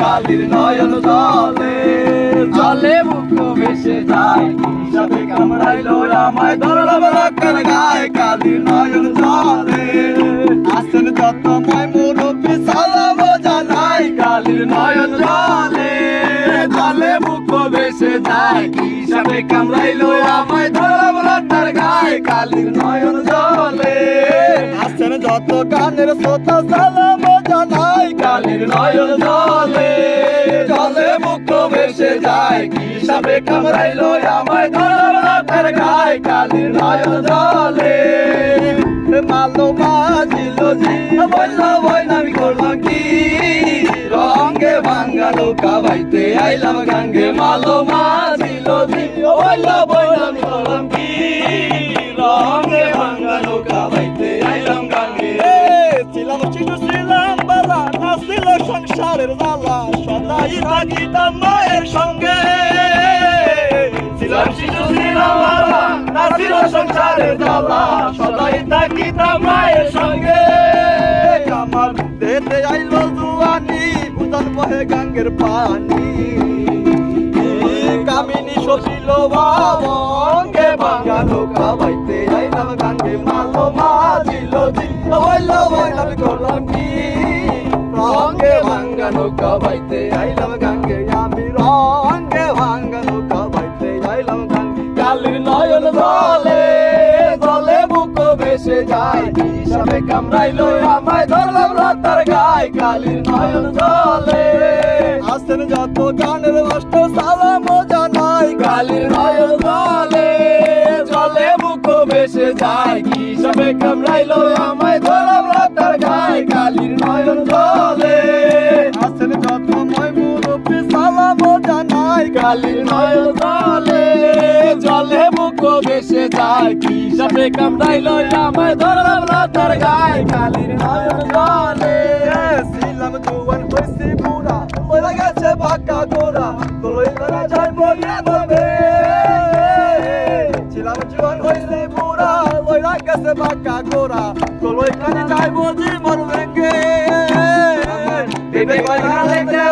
কালির নয়ন জলে জলে মুখ ভেসে যায় হিসাবে কামড়াইলো আমায় ধরলাম রক্ষার গায়ে কালির নয়ন জলে। আসেন যত মাই মুরব্বী, সালাম জানাই কালির নয়ন জলে। জলে মুখ ভেসে যায় হিসাবে কামড়াইলো আমায় ধরলাম রক্ষার গায়ে কালির নয়ন জলে। আসেন যত গানের শ্রোতা, সালাম নয়ন জলে জলে মুখ ভেসে যায়, কি সাবে কামড়াইলো আমায় ধরলাম রাতের গায়ে কালির নয়ন জলে। মালো বাজিল জি বলল বই আমি করলাম কি? রঙ্গে ভাঙ্গা নৌকা বাইতে আইলাম গাঙ্গে, মালো মাজিল জি বলল বই আমি করলাম কি? সংসারের জ্বালা সদাই থাকিতাম মায়ের সঙ্গে। ছিলাম শিশু, ছিলাম বালা নাছিল সংসারের জ্বালা সদাই থাকিতাম মায়ের সঙ্গে। আমার দেতে আইলো জুয়ানি উদান বহে গাঙ্গের পানি। কামিনী শশিল বাবঙ্গে ভাঙ্গা নৌকা বাইতে আইলাম গাঙ্গে মালো মাঝিল বলল বললাম করলাম কি ভাঙ্গা নৌকা বাইতে আইলাম গাঙ্গে। আমি রঙ্গে ভাঙ্গা নৌকা বাইতে আইলাম গাঙ্গে। কালির নয়ন জলে জলে বুক ভেসে যায়। হিসাবে কামড়াইলো আমায়, ধরলাম রাতার গায়ে। কালির নয়ন জলে, আসেন যত গানের মাস্টার সালাম জানাই। কালির নয়ন জলে জলে বুক ভেসে যায়। হিসাবে কামড়াইলো আমায়, ধরলাম জানাই কালির নয়ন জলে জলে মুখ ভেসে যায় কি সাপে কামড়াইলো আমায় ধরলাম রাতার গায়ে। কালির নয়ন জলে ছিলাম জুয়ান, হইছি বুড়া মরে গেছে বাঁকা গোড়া তোলই করা যায় বলে তবে। ছিলাম জুয়ান, হইছি বুড়া মরে গেছে বাঁকা গোড়া তোলই করা যায় বলি মর ভেঙ্গে বিবেক বানালে দেওয়ালে চিন্তা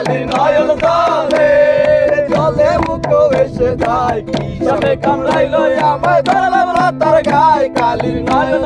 কালি নয়ন জলে জলে মুখ এসে যায় কি সাপে কামড়াইলো আমায় ধরলাম রাতার গায়। কালির নয়ন